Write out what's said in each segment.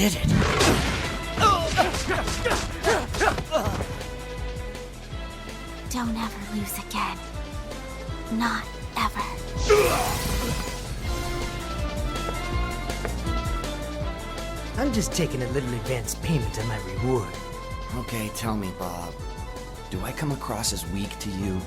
did it. Don't ever lose again. Not ever. I'm just taking a little advance payment on my reward. Okay, tell me, Bob. Do I come across as weak to you?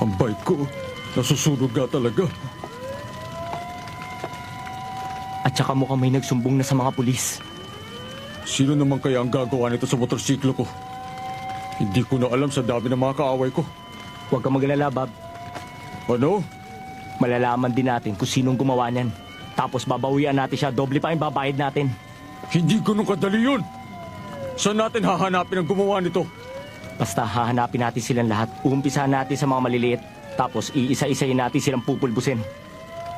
Ang bike ko, nasusunog nga talaga. At saka mukhang may nagsumbong na sa mga pulis. Sino naman kaya ang gagawa nito sa motorsiklo ko? Hindi ko na alam sa dami ng mga kaaway ko. Huwag kang magalala, Bob. Ano? Malalaman din natin kung sinong gumawa niyan. Tapos babawian natin siya, doble pa yung babayad natin. Hindi ganun kadali yun! Saan natin hahanapin ang gumawa nito? Basta hahanapin natin silang lahat. Uumpisahan natin sa mga maliliit. Tapos iisa-isayin natin silang pupulbusin.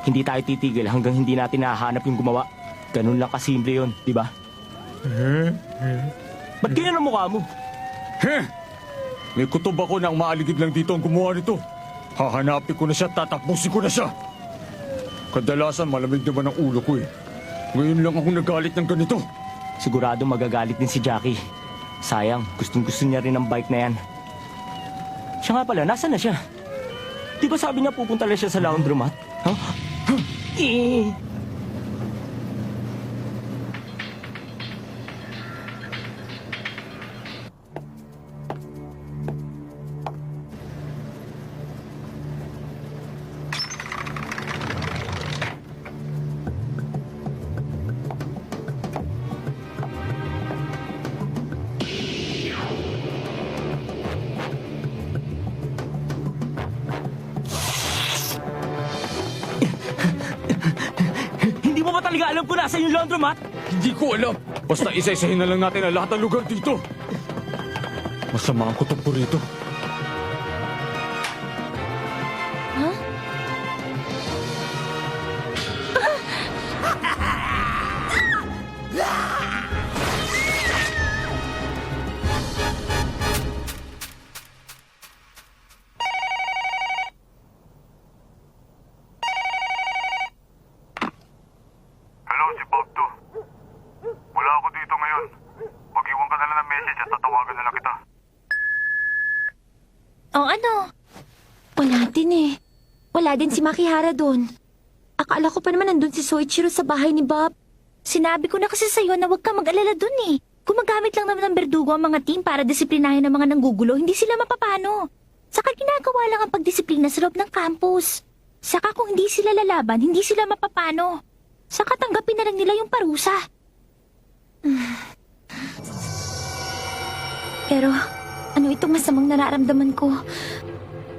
Hindi tayo titigil hanggang hindi natin nahahanap yung gumawa. Ganun lang kasimple yun, di ba? Ba't ganyan ang mukha mo? Heh! May kutob ako na ang maaligid lang dito ang gumawa nito. Hahanapin ko na siya, tatapusin ko na siya. Kadalasan malamig naman ang ulo ko eh. Ngayon lang ako nagalit ng ganito. Sigurado magagalit din si Jackie. Sayang, gustong gusto niya rin ang bike na yan. Siya nga pala, nasa na siya? Di ba sabi niya pupunta lang siya sa laundromat? Huh? Eh. Ba talaga alam kung nasa yung laundromat? Hindi ko alam. Basta isa-isahin na lang natin ang lahat ng lugar dito. Masama ang kutob ko rito. Lang ng message at tatawagan na lang kita. Oh, ano? Wala din eh. Wala din si Makihara doon. Akala ko pa naman nandun si Soichiro sa bahay ni Bob. Sinabi ko na kasi sa'yo na huwag ka mag-alala doon eh. Gumagamit lang naman ng berdugo ang mga team para disiplinahin ang mga nanggugulo, hindi sila mapapano. Saka ginagawa lang ang pagdisiplina sa loob ng campus. Saka kung hindi sila lalaban, hindi sila mapapano. Saka tanggapin na lang nila yung parusa. Pero, ano itong masamang nararamdaman ko?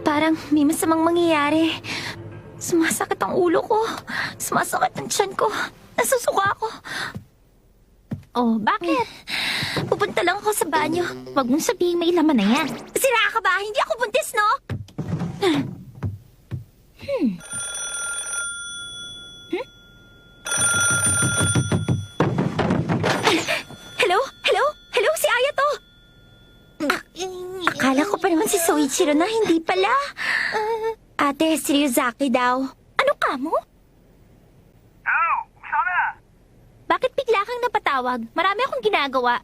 Parang may masamang mangyayari. Sumasakit ang ulo ko. Sumasakit ang tiyan ko. Nasusuka ako. Oh, bakit? Pupunta lang ako sa banyo. Huwag mong sabihin may laman na yan. Sira ka ba? Hindi ako buntis, no? Hmm. Hmm? Hello? Hello? Hello? Si Aya to! Akala ko Soichiro na hindi pala. Ate, si Ryuzaki daw. Ano ka mo? Hello! Sana! Bakit bigla kang napatawag? Marami akong ginagawa.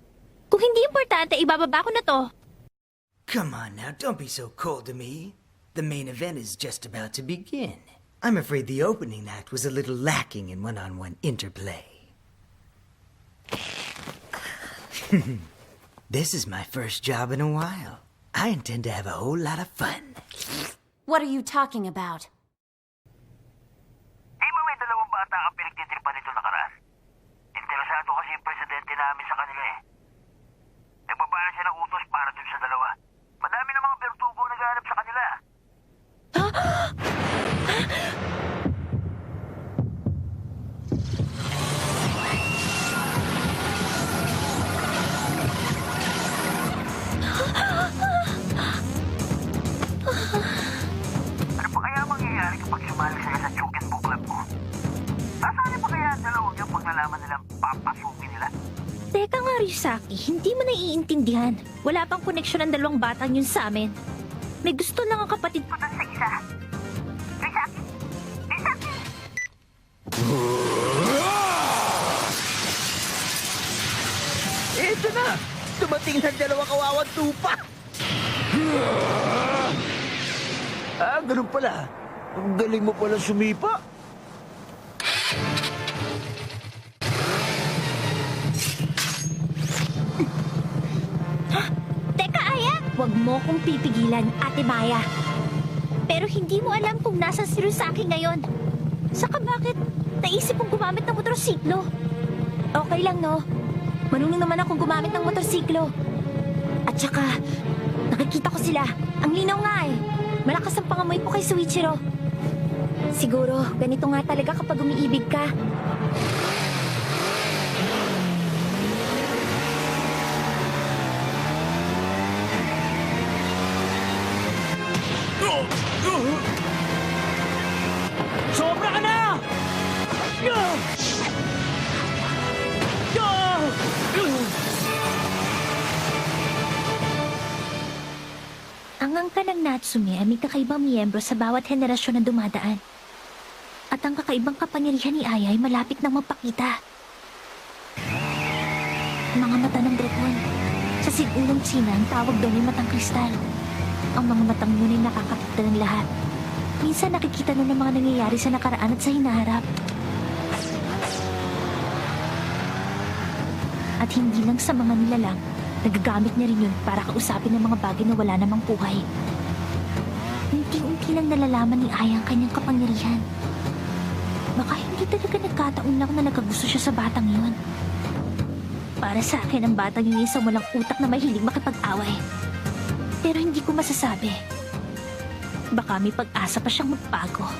Kung hindi importante, ibababa ko na to. Come on now, don't be so cold to me. The main event is just about to begin. I'm afraid the opening act was a little lacking in one on one interplay. this is my first job in a while. I intend to have a whole lot of fun. What are you talking about? Nalaman nilang papasukin nila? Teka nga, Ryusaki, hindi mo naiintindihan. Wala pang koneksyon ang dalawang batang yun sa amin. May gusto lang ang kapatid ko Doon sa isa. Rizaki! Rizaki! Ito na! Dumating na dalawang kawawang tupa! Ah, ganun pala. Ang galing mo pala sumipa. Mo kong pipigilan, Ate Maya. Pero hindi mo alam kung nasa si Rusaki ngayon. Saka bakit naisip kong gumamit ng motorsiklo? Okay lang, no? Marunong naman akong gumamit ng motorsiklo. At saka, nakikita ko sila. Ang linaw nga eh. Malakas ang pangamoy ko kay Suichiro. Siguro, ganito nga talaga kapag umiibig ka. Natsume ay may kakaibang miyembro sa bawat henerasyon na dumadaan. At ang kakaibang kapangyarihan ni Aya ay malapit nang mapakita. Mga mata ng dragon. Sa sigulong China, ang tawag doon ay matang kristal. Ang mga matang yun ay nakakakita ng lahat. Minsan nakikita nun ang mga nangyayari sa nakaraan at sa hinaharap. At hindi lang sa mga nilalang, nagagamit niya rin yun para kausapin ng mga bagay na wala namang buhay. Unti-unti lang nalalaman ni Aya ang kanyang kapangyarihan. Baka hindi talaga nagkataon lang na nagkagusto siya sa batang yun. Para sa akin, ang batang yun isang walang utak na mahilig makipag-away. Pero hindi ko masasabi. Baka may pag-asa pa siyang magbago.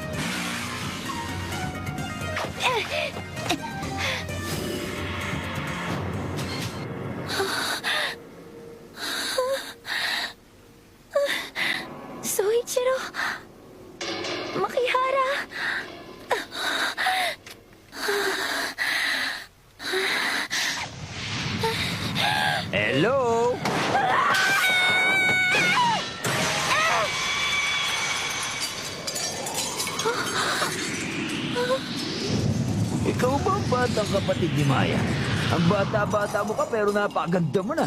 Pero napakaganda mo na.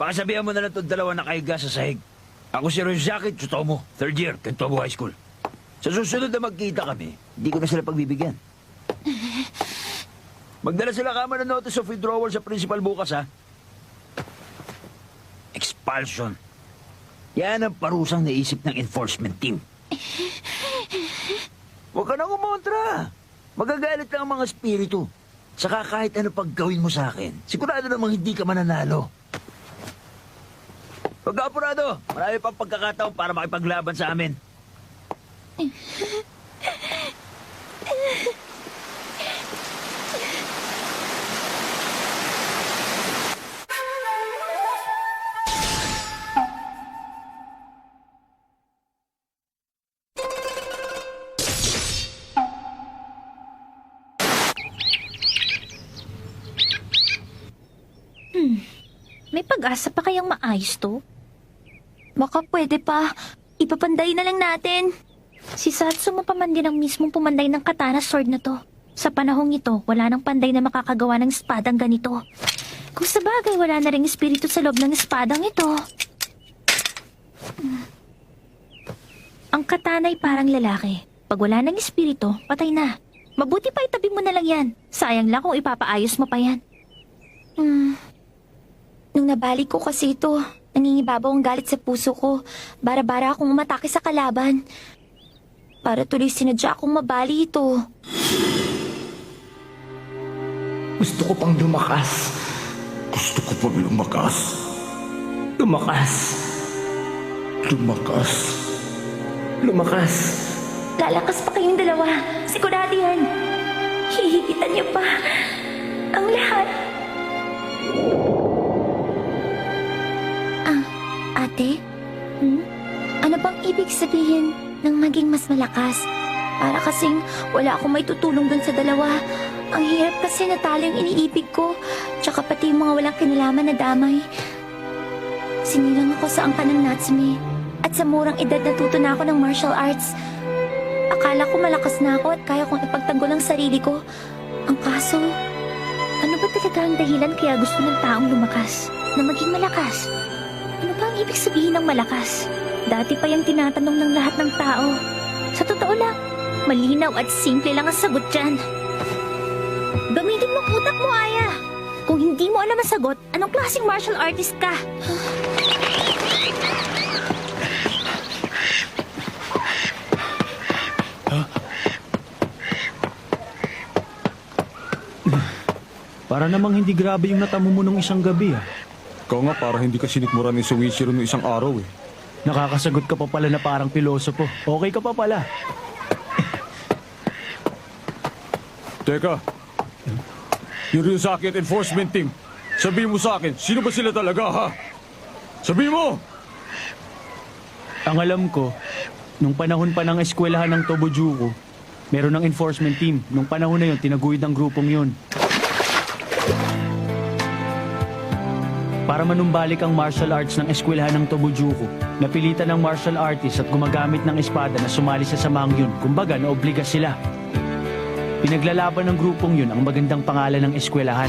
Pakasabihan mo na lang itong dalawa na kaiga sa sahig. Ako si Rozaki Tsutomo, third year, Kentobo High School. Sa susunod na magkita kami, hindi ko na sila pagbibigyan. Magdala sila kama ng notice of withdrawal sa principal bukas, ha? Expulsion. Yan ang parusang naisip ng enforcement team. Huwag ka na kumontra. Magagalit lang ang mga spiritu. Saka kahit ano pag gawin mo sa akin, sigurado namang hindi ka mananalo. Huwag ka apurado. Marami pang pagkakataon para makipaglaban sa amin. pag-asa pa kayang maayos to? Baka pwede pa. Ipapanday na lang natin. Si Satsumo pa man din ang mismong pumanday ng katana sword na to. Sa panahong ito, wala nang panday na makakagawa ng espadang ganito. Kung sa bagay, wala na ring espiritu sa loob ng espadang ito. Hmm. Ang katana ay parang lalaki. Pag wala ng espiritu, patay na. Mabuti pa itabi mo na lang yan. Sayang lang kung ipapaayos mo pa yan. Hmm. Nung nabalik ko kasi ito, Nangingibabaw ang galit sa puso ko. Bara-bara akong umatake sa kalaban. Para tuloy sinadya akong mabali ito. Gusto ko pang lumakas. Gusto ko pang lumakas. Lumakas. Lumakas. Lumakas. Lalakas pa kayong dalawa. Sigurado yan. Hihigitan niyo pa. Ang lahat. Ah, ate? Hmm? Ano bang ibig sabihin ng maging mas malakas? Para kasing wala akong may tutulong dun sa dalawa. Ang hirap kasi natalo yung iniibig ko. Tsaka pati yung mga walang kinalaman na damay. Sinilang ako sa angka ng Natsume. At sa murang edad natuto na ako ng martial arts. Akala ko malakas na ako at kaya kong ipagtanggol ang sarili ko. Ang kaso, ano ba talaga ang dahilan kaya gusto ng taong lumakas? Na maging malakas? Ang ibig sabihin ng malakas? Dati pa yung tinatanong ng lahat ng tao. Sa totoo lang, malinaw at simple lang ang sagot dyan. Gamitin mo utak mo, Aya. Kung hindi mo alam ang sagot, anong klaseng martial artist ka? Para namang hindi grabe yung natamo mo nung isang gabi ah. Ikaw nga para hindi ka sinikmura ni Suichiro nung isang araw eh. Nakakasagot ka pa pala na parang pilosopo. Okay ka pa pala. Teka. Yung Ryuzaki at enforcement team. Sabihin mo sa akin, sino ba sila talaga ha? Sabihin mo! Ang alam ko, nung panahon pa ng eskwelahan ng Tobojuku, meron ng enforcement team. Nung panahon na yun, tinaguyod ang grupong yun. Para manumbalik ang martial arts ng eskwelahan ng Tobojuku, napilitan ng martial artist at gumagamit ng espada na sumali sa samahang yun. Kumbaga, naobliga sila. Pinaglalaban ng grupong yun ang magandang pangalan ng eskwelahan.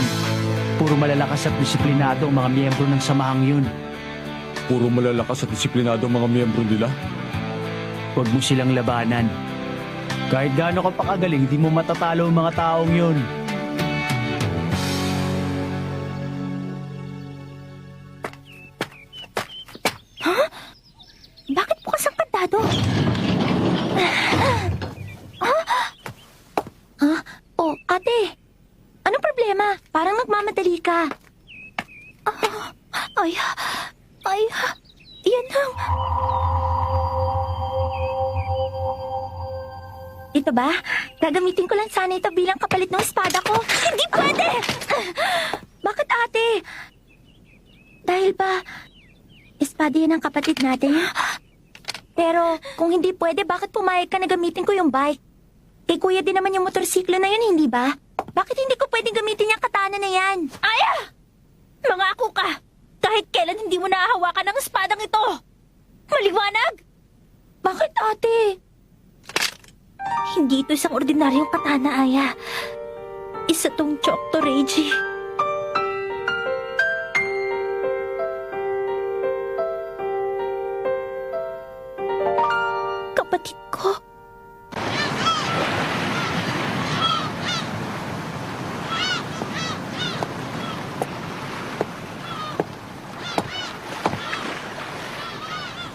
Puro malalakas at disiplinado ang mga miyembro ng samahang yun. Puro malalakas at disiplinado ang mga miyembro nila. Huwag mo silang labanan. Kahit gaano ka pa kagaling, di mo matatalo ang mga taong yun. Ba? Gagamitin ko lang sana ito bilang kapalit ng espada ko. Hindi pwede! Bakit ate? Dahil ba, espada yan ang kapatid natin? Pero kung hindi pwede, bakit pumayag ka na gamitin ko yung bike? Kay kuya din naman yung motorsiklo na yun, hindi ba? Bakit hindi ko pwedeng gamitin yung katana na yan? Aya! Mangako ka! Kahit kailan hindi mo nahahawakan ng espadang ito! Maliwanag! Bakit ate? Hindi ito isang ordinaryong katana, Aya. Isa tong Chocto Reiji. Kapatid ko.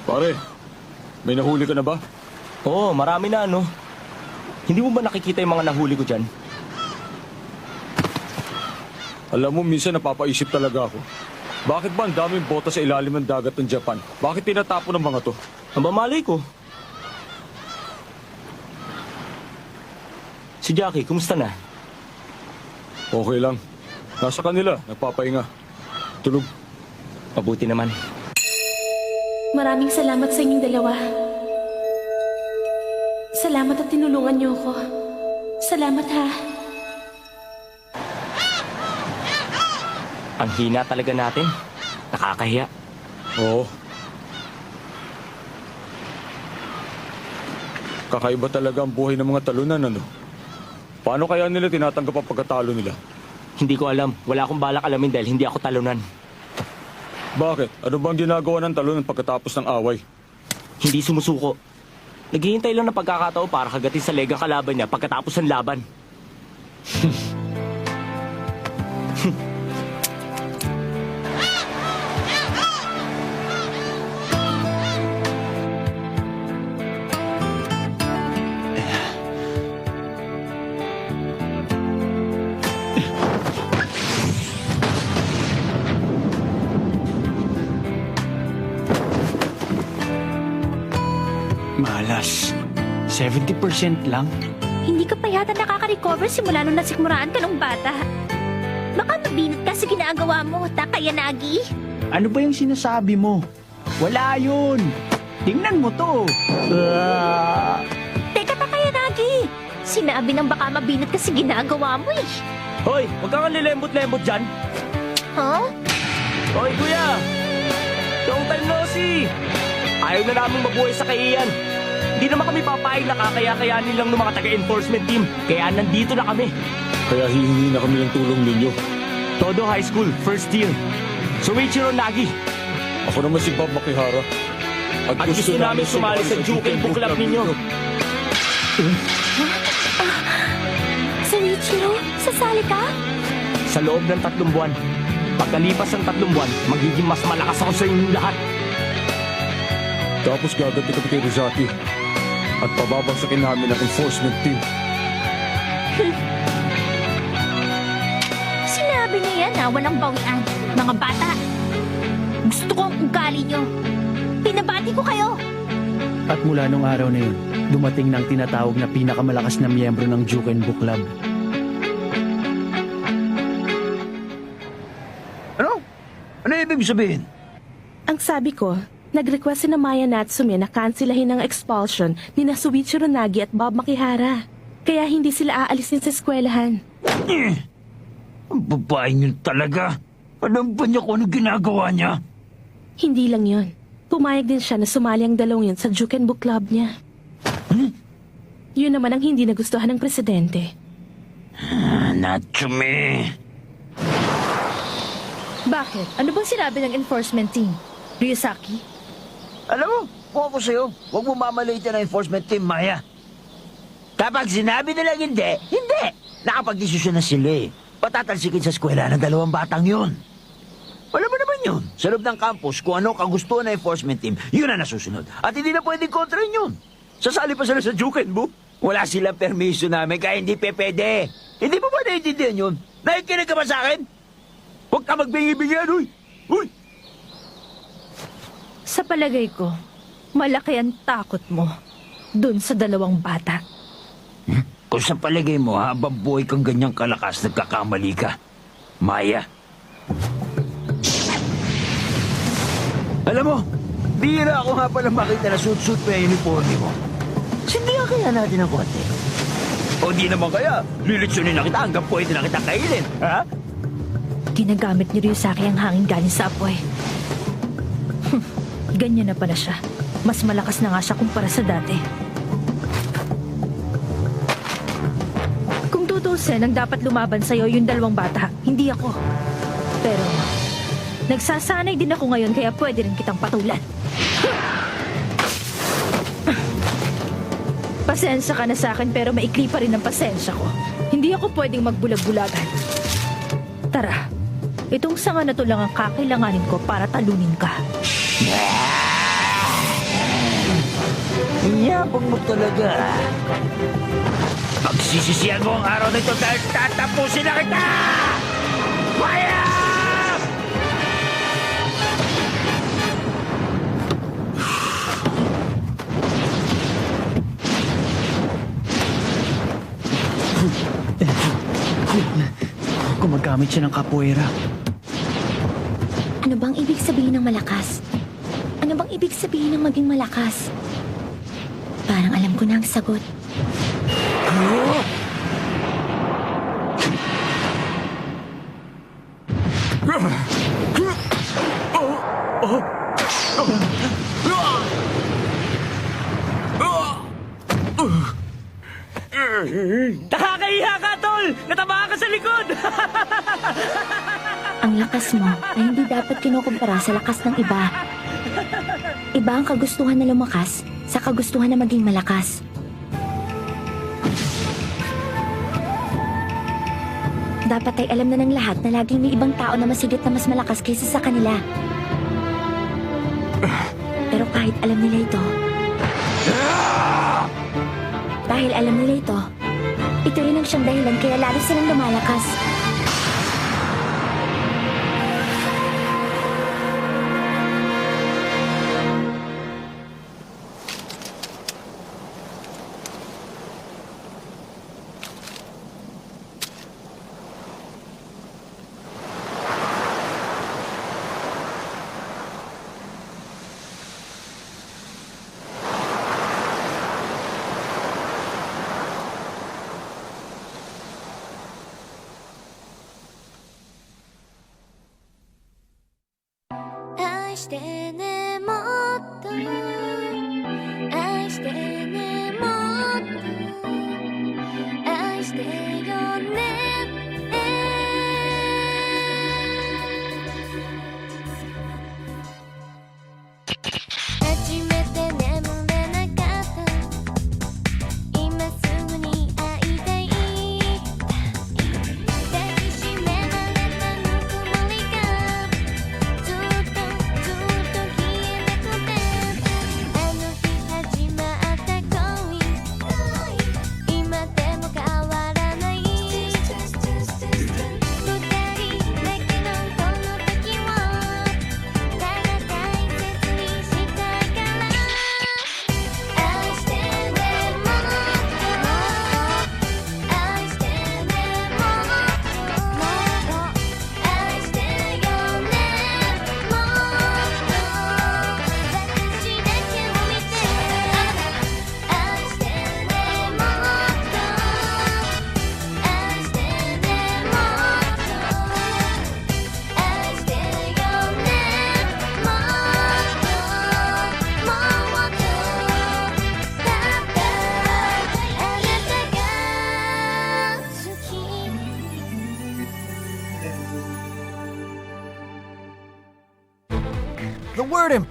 Pare, may nahuli ka na ba? Oo, marami na ano. Hindi mo ba nakikita yung mga nahuli ko dyan? Alam mo, minsan napapaisip talaga ako. Bakit ba ang daming bota sa ilalim ng dagat ng Japan? Bakit tinatapo ng mga to? Ang bamalay ko. Si Jackie, kumusta na? Okay lang. Nasa kanila, nagpapahinga. Tulog. Mabuti naman. Maraming salamat sa inyong dalawa. Salamat at tinulungan niyo ako. Salamat ha. Ang hina talaga natin. Nakakahiya. Oo. Kakaiba talaga ang buhay ng mga talunan, ano? Paano kaya nila tinatanggap ang pagkatalo nila? Hindi ko alam. Wala akong balak alamin dahil hindi ako talunan. Bakit? Ano bang ginagawa ng talunan pagkatapos ng away? Hindi sumusuko. Naghihintay lang ng pagkakataon para kagatin sa lega kalaban niya pagkatapos ng laban. Malas. 70% lang. Hindi ka pa yata nakaka-recover simula nung nasikmuraan ka nung bata. Baka mabinat ka sa ginagawa mo, Takayanagi. Ano ba yung sinasabi mo? Wala yun. Tingnan mo to. Ah, Teka, Takayanagi! Sinabi ng baka mabinat ka sa ginagawa mo eh. Hoy, huwag kang lilembot-lembot dyan. Huh? Hoy, kuya! Long time no see! Ayaw na namin mabuhay sa kaiyan. Hindi naman kami papayag na kakaya-kayanin lang ng mga taga-enforcement team. Kaya nandito na kami. Kaya hihingi na kami ng tulong ninyo. Todo High School, first year. Soichiro Nagi. Ako naman si Bob Makihara. At gusto namin sumali sa Juken Book Club ninyo. Sir Ichiro, sasali ka? Sa loob ng tatlong buwan. Pagkalipas ng tatlong buwan, magiging mas malakas ako sa inyong lahat. Tapos gaganti kami kay Rizaki. At pababagsakin namin ang enforcement team. Sinabi niya yan na walang bawian. Mga bata, gusto ko ang ugali niyo. Pinabati ko kayo. At mula nung araw na yun, dumating ang tinatawag na pinakamalakas na miyembro ng Juken Book Club. Ano? Ano ibig sabihin? Ang sabi ko, nag-request si na Maya Natsume na kansilahin ang expulsion ni na Suichiro Nagi at Bob Makihara. Kaya hindi sila aalisin sa eskwelahan. Ang babaeng yun talaga. Alam ba niya kung ano ginagawa niya? Hindi lang yon. Pumayag din siya na sumali ang dalawang yun sa Juken Book Club niya. Yun naman ang hindi nagustuhan ng presidente. Ah, Natsume. Bakit? Ano bang sinabi ng enforcement team? Ryusaki? Alam mo, kung ako sa'yo, huwag mo mamalitin ang enforcement team, Maya. Kapag sinabi nilang hindi, hindi. Nakapag-desisyon na sila eh. Patatalsikin sa eskwela ng dalawang batang yun. Alam mo naman yun. Sa loob ng campus, kung ano kagustuhan ng enforcement team, yun ang nasusunod. At hindi na pwedeng kontra yun. Sasali pa sila sa Juken Book. Wala silang permiso namin, kaya hindi pe pwede. Hindi mo ba naiintindihan yun? Nakikinig ka ba sa akin? Huwag ka magbingi-bingihan, uy! Uy! Sa palagay ko, malaki ang takot mo dun sa dalawang bata. Kung sa palagay mo habang buhay kang ganyang kalakas, nagkakamali ka. Maya. Alam mo, bihira ako nga pala makita na suit-suit pa yung uniforme mo. Sindihan kaya natin ng konti. O di naman kaya, lilitsunin na kita hanggang pwede na kita kainin, ha? Ginagamit ni Ryusaki ang hangin galing sa apoy. Hmm, Ganyan na pala siya. Mas malakas na nga siya kumpara sa dati. Kung tutusin, ang dapat lumaban sa'yo yung dalawang bata, hindi ako. Pero, nagsasanay din ako ngayon kaya pwede rin kitang patulan. Pasensya ka na sa akin pero maikli pa rin ang pasensya ko. Hindi ako pwedeng magbulag-bulagan. Tara, itong sanga na to lang ang kakailanganin ko para talunin ka. Yabang mo talaga. Pagsisisihan mo ang araw na ito dahil tatapusin na kita! Maya! Gumagamit siya ng capoeira. Ano bang ibig sabihin ng malakas? Ano bang ibig sabihin ng maging malakas? Ko na ang sagot. Nakakahiya ka, tol! Natamaan ka sa likod! Ang lakas mo ay hindi dapat kinukumpara sa lakas ng iba. Iba ang kagustuhan na lumakas sa kagustuhan na maging malakas. Dapat ay alam na ng lahat na laging may ibang tao na masigit na mas malakas kaysa sa kanila. Pero kahit alam nila ito, dahil alam nila ito, ito rin ang siyang dahilan kaya lalo silang lumalakas. stay.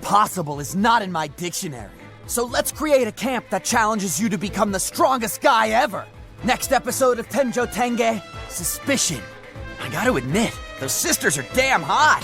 Impossible is not in my dictionary. So let's create a camp that challenges you to become the strongest guy ever. Next episode of Tenjo Tenge Suspicion. I gotta admit, those sisters are damn hot.